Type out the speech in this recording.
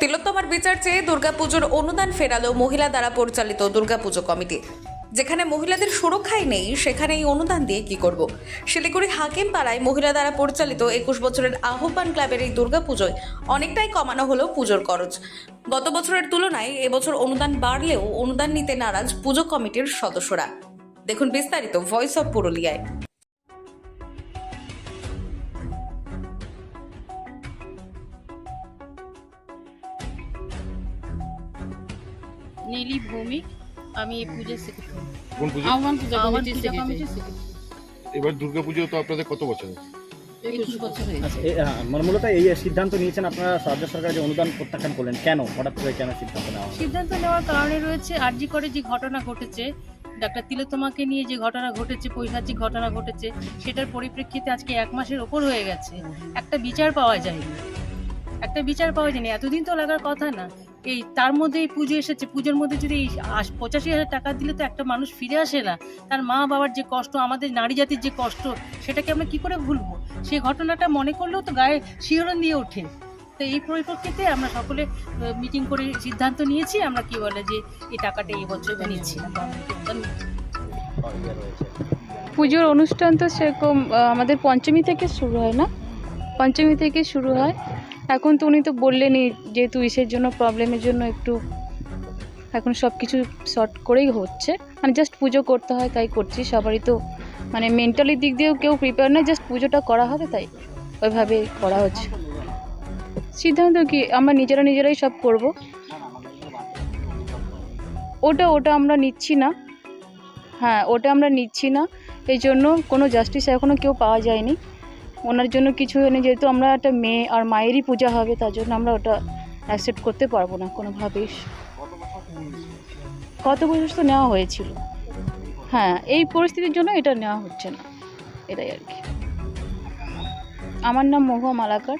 তিলোত্তমার বিচার চেয়ে দুর্গাপুজোর অনুদান ফেরালো মহিলা দ্বারা পরিচালিত দুর্গাপুজো কমিটি। যেখানে মহিলাদের সুরক্ষাই নেই সেখানে এই অনুদান দিয়ে কি করব? শিলিগুড়ি হাকিম পাড়ায় মহিলা দ্বারা পরিচালিত একুশ বছরের আহ্বান ক্লাবের এই দুর্গাপুজোয় অনেকটাই কমানো হলো পুজোর খরচ। গত বছরের তুলনায় এবছর অনুদান বাড়লেও অনুদান নিতে নারাজ পুজো কমিটির সদস্যরা। দেখুন বিস্তারিত ভয়েস অফ পুরুলিয়ায় নীলি ভৌমিক আমি এই পুজোর সেক্রেটারি কোন পুজো? আহ্বান পূজা আহ্বান কমিটির পূজা সেক্রেটারি কমিটির এবার দুর্গাপুজো তো আপনাদের কত বছর একুশ বছর হয়েছে। আচ্ছা এ- আহ, মানে মূলত এই সিদ্ধান্ত নিয়েছেন আপনারা রাজ্য সরকার যে অনুদান প্রত্যাখ্যান করলেন কেন? হঠাৎ করে কেন সিদ্ধান্ত নেওয়া হলো? সিদ্ধান্ত নেওয়ার কারণে রয়েছে আরজি করে যে ঘটনা ঘটেছে ডাক্তার নিয়ে যে ঘটনা ঘটেছে পৈশাচিক ঘটনা ঘটেছে সেটার পরিপ্রেক্ষিতে আজকে এক মাসের ওপর হয়ে গেছে। একটা বিচার পাওয়া যায়নি। একটা বিচার পাওয়া যায়নি। এতদিন তো লাগার কথা না। এই তার মধ্যে এই পুজো এসেছে। পুজোর মধ্যে যদি এই পঁচাশি হাজার টাকা দিলে তো একটা মানুষ ফিরে আসে না। তার মা বাবার যে কষ্ট, আমাদের নারী জাতির যে কষ্ট, সেটাকে আমরা কি করে ভুলবো? সেই ঘটনাটা মনে করলেও তো গায়ে শিহরণ দিয়ে ওঠে। তো এই পরিপ্রেক্ষিতে আমরা সকলে মিটিং করে সিদ্ধান্ত নিয়েছি। আমরা কি বলে যে এই টাকাটা এই বছর নিচ্ছি। পুজোর অনুষ্ঠান তো সেরকম আমাদের পঞ্চমী থেকে শুরু হয় না? পঞ্চমী থেকে শুরু হয়। এখন তো উনি তো বললেনই যেহেতু ইসের জন্য প্রবলেমের জন্য একটু এখন সব কিছু শর্ট করেই হচ্ছে। মানে জাস্ট পুজো করতে হয়, তাই করছি। সবারই তো মানে মেন্টালি দিক দিয়েও কেউ প্রিপেয়ার নয় জাস্ট পুজোটা করা হবে তাই। ওইভাবে করা হচ্ছে। সিদ্ধান্ত কি? আমরা নিজেরা নিজেরাই সব করব। ওটা ওটা আমরা নিচ্ছি না। হ্যাঁ ওটা আমরা নিচ্ছি না। এই জন্য কোনো জাস্টিস এখনও কেউ পাওয়া যায়নি। ওনার জন্য কিছু নেই যেহেতু আমরা একটা মেয়ে আর মায়েরই পূজা হবে, তার জন্য আমরা ওটা অ্যাকসেপ্ট করতে পারব না কোনোভাবেই। কত বছর তো নেওয়া হয়েছিল। হ্যাঁ এই পরিস্থিতির জন্য এটা নেওয়া হচ্ছে না, এটাই আর কি। আমার নাম মহুয়া মালাকার।